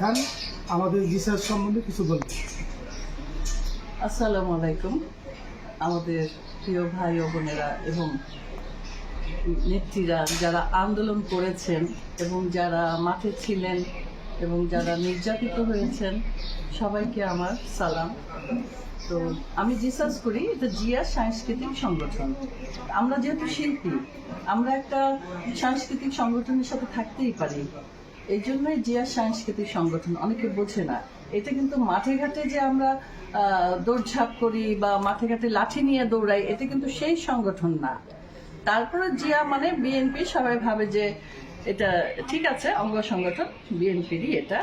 খান, আমাদের রিসার্চ সম্বন্ধে কিছু বলবেন। আসসালামু আলাইকুম। আমাদের প্রিয় ভাই ও বোনেরা এবং নেত্রীরা, যারা আন্দোলন করেছেন এবং যারা মাঠে ছিলেন এবং যারা নির্যাতিত হয়েছেন, সবাইকে আমার সালাম। তো আমি রিসার্চ করি, এটা জিয়া সাংস্কৃতিক সংগঠন। আমরা যেহেতু শিল্পী, আমরা একটা সাংস্কৃতিক সংগঠনের সাথে থাকতেই পারি। এই জন্যই জিয়া সাংস্কৃতিক সংগঠন, অনেকে বোঝে না। এটা কিন্তু মাঠে ঘাটে যে আমরা দৌড়ঝাঁপ করি বা মাঠে ঘাটে লাঠি নিয়ে দৌড়াই এটা কিন্তু সেই সংগঠন না। তারপরে জিয়া মানে বিএনপি, সবাই ভাবে যে এটা ঠিক আছে, অঙ্গ সংগঠন, বিএনপিরই এটা।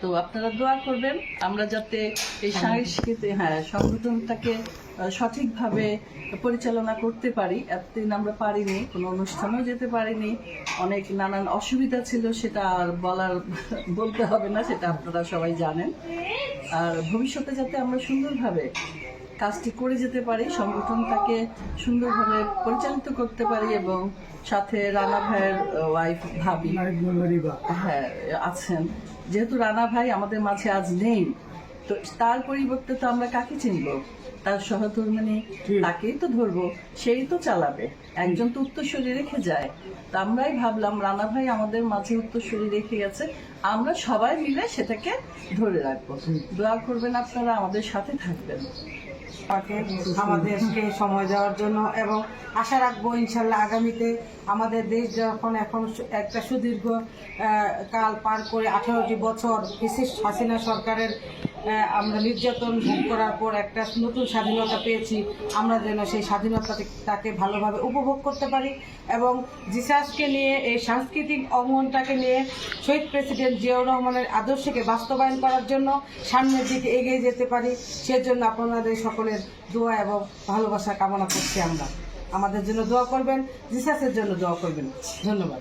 তো আপনারা দোয়া করবেন আমরা যাতে এই সাংস্কৃতিক হ্যাঁ সংগঠনটাকে সঠিকভাবে পরিচালনা করতে পারি। এতদিন আমরা পারিনি কোনো অনুষ্ঠানেও যেতে পারিনি। অনেক নানান অসুবিধা ছিল সেটা আর বলার বলতে হবে না সেটা আপনারা সবাই জানেন। আর ভবিষ্যতে যাতে আমরা সুন্দরভাবে কাজটি করে যেতে পারি সংগঠনটাকে সুন্দরভাবে পরিচালিত করতে পারি এবং সাথে রানা ভাইয়ের ওয়াইফ ভাবি হ্যাঁ আছেন। যেহেতু রানা ভাই আমাদের মাঝে আজ নেই তো তার পরিবর্তে তো আমরা কাকে চিনব? তার সহধর্মিনী ঠিক। তাকেই তো ধরবো সেই তো চালাবে। একজন তো উত্তরসূরি রেখে যায়। তা আমরাই ভাবলাম রানা ভাই আমাদের মাঝে উত্তরসূরি রেখে গেছে আমরা সবাই মিলে সেটাকে ধরে রাখব। দোয়া করবেন আপনারা আমাদের সাথে থাকবেন। পাকে আমাদেরকে সময় দেওয়ার জন্য এবং আশা রাখব ইনশাল্লাহ আগামীতে আমাদের দেশ যখন এখন একটা সুদীর্ঘ কাল পার করে আঠারোটি বছর বিশেষ হাসিনা সরকারের আমরা নির্যাতন ভোগ করার পর একটা নতুন স্বাধীনতা পেয়েছি। আমরা যেন সেই স্বাধীনতাটাকে ভালোভাবে উপভোগ করতে পারি এবং জিসাসকে নিয়ে, এই সাংস্কৃতিক অঙ্গনটাকে নিয়ে শহীদ প্রেসিডেন্ট জিয়াউর রহমানের আদর্শকে বাস্তবায়ন করার জন্য সামনের দিকে এগিয়ে যেতে পারি। সেজন্য আপনাদের সকলের দোয়া এবং ভালোবাসা কামনা করছি আমরা। আমাদের জন্য দোয়া করবেন, জিসাসের জন্য দোয়া করবেন। ধন্যবাদ।